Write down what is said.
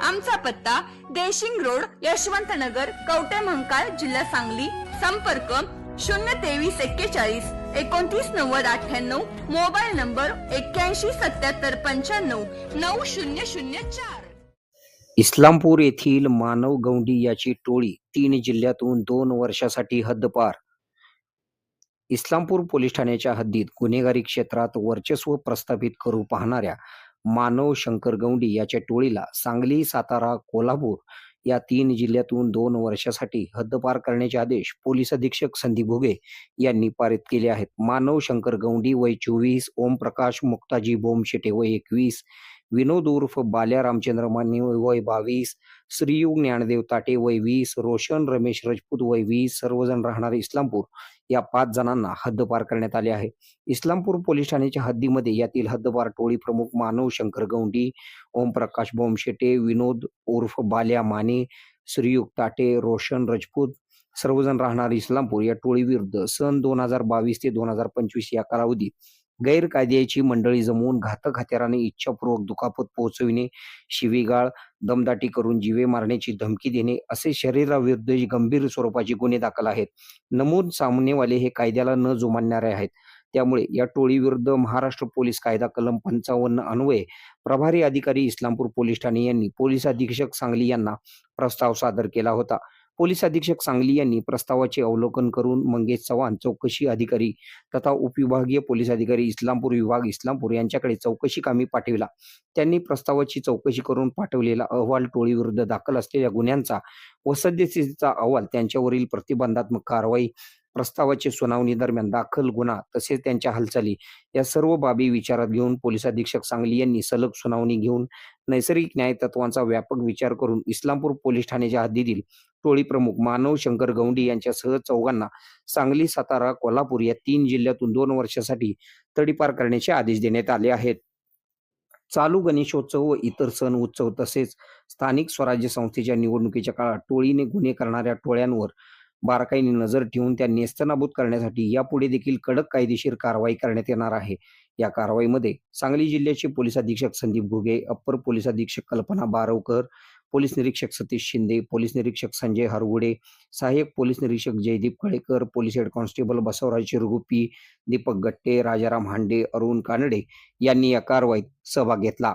आमचा पत्ता देशिंग रोड यशवंत नगर कवटे महंकाळ जिल्हा सांगली. संपर्क शून्य तेवीस एक्केचाळीस एकोणतीस नव्वद अठ्ठ्याण्णव. मोबाईल नंबर एक्क्याऐंशी सत्याहत्तर पंच्याण्णव नऊ शून्य शून्य चार. इस्लामपूर येथील मानव गौंडी याची टोळी तीन जिल्ह्यातून दोन वर्षासाठी हद्दपार. इस्लामपूर पोलीस ठाण्याच्या हद्दीत गुन्हेगारी क्षेत्रात वर्चस्व प्रस्थापित करू पाहणाऱ्या मानव शंकर गौंडी याच्या टोळीला सांगली सातारा कोल्हापूर या तीन जिल्ह्यातून दोन वर्षासाठी हद्दपार करण्याचे आदेश पोलीस अधीक्षक संदीप भोगे यांनी पारित केले आहेत. मानव शंकर गौंडी वय चोवीस ओमप्रकाश मुक्ताजी बोमशेटे वय एकवीस विनोद उर्फ बाल्या रामचंद्र माने वय बावीस. श्रीयुग ज्ञानदेव ताटे वय वीस. रोशन रमेश राजपूत वय वीस. सर्वजण राहणारे इस्लामपूर या पाच जणांना हद्दपार करण्यात आले आहे. इस्लामपूर पोलीस ठाण्याच्या हद्दीमध्ये यातील हद्दपार टोळी प्रमुख मानव शंकर गौंडी ओमप्रकाश बोमशेटे विनोद उर्फ बाल्या माने श्रीयुग ताटे रोशन राजपूत सर्वजण राहणारे इस्लामपूर या टोळीविरुद्ध सन दोन हजार बावीस ते दोन हजार पंचवीस या कालावधीत गैरकायद्याची मंडळी जमवून घातक हत्याराने इच्छापूर्वक दुखापत पोहोचविणे शिवीगाळ दमदाटी करून जीवे मारण्याची धमकी देणे असे शरीराविरुद्ध गंभीर स्वरूपाचे गुन्हे दाखल आहेत. नमूद सामनेवाले हे कायद्याला न जुमानणारे आहेत. त्यामुळे या टोळीविरुद्ध महाराष्ट्र पोलीस कायदा कलम पंचावन्न अन्वये प्रभारी अधिकारी इस्लामपूर पोलीस ठाणे यांनी पोलीस अधीक्षक सांगली यांना प्रस्ताव सादर केला होता. पोलीस अधीक्षक सांगली यांनी प्रस्तावाचे अवलोकन करून मंगेश चव्हाण चौकशी अधिकारी तथा उपविभागीय पोलीस अधिकारी इस्लामपूर विभाग इस्लामपूर यांच्याकडे चौकशी कामी पाठविला. त्यांनी प्रस्तावाची चौकशी करून पाठवलेला अहवाल टोळीविरुद्ध दाखल असलेल्या गुन्ह्यांचा व सद्यस्थितीचा अहवाल त्यांच्यावरील प्रतिबंधात्मक कारवाई प्रस्तावाची सुनावणी दरम्यान दाखल गुन्हा तसेच त्यांच्या हालचाली या सर्व बाबी विचारात घेऊन पोलीस अधीक्षक सांगली यांनी सलग सुनावणी घेऊन नैसर्गिक न्याय तत्वांचा व्यापक विचार करून इस्लामपूर पोलीस ठाण्याच्या हद्दीतील टोळी प्रमुख मानव शंकर गौंडी यांच्यासह चौघांना सांगली सातारा कोल्हापूर या तीन जिल्ह्यातून दोन वर्षासाठी तडीपार करण्याचे आदेश देण्यात आले आहेत. चालू गणेशोत्सव व इतर सण उत्सव तसेच स्थानिक स्वराज्य संस्थेच्या निवडणुकीच्या काळात टोळीने गुन्हे करणाऱ्या टोळ्यांवर बारकाईने नजर ठेवून त्या नेस्तनाबूत करण्यासाठी यापुढे देखील कडक कायदेशीर कारवाई करण्यात येणार आहे. या कारवाईमध्ये सांगली जिल्ह्याचे पोलीस अधीक्षक संदीप घुगे अप्पर पोलीस अधीक्षक कल्पना बारवकर पोलीस निरीक्षक सतीश शिंदे पोलीस निरीक्षक संजय हरगुडे सहाय्यक पोलीस निरीक्षक Jaydeep Kalekar police head constable Basavaraj Chiraguppi Deepak Gatte Rajaram Hande Arun Kanade यांनी या कारवाईत सहभाग घेतला.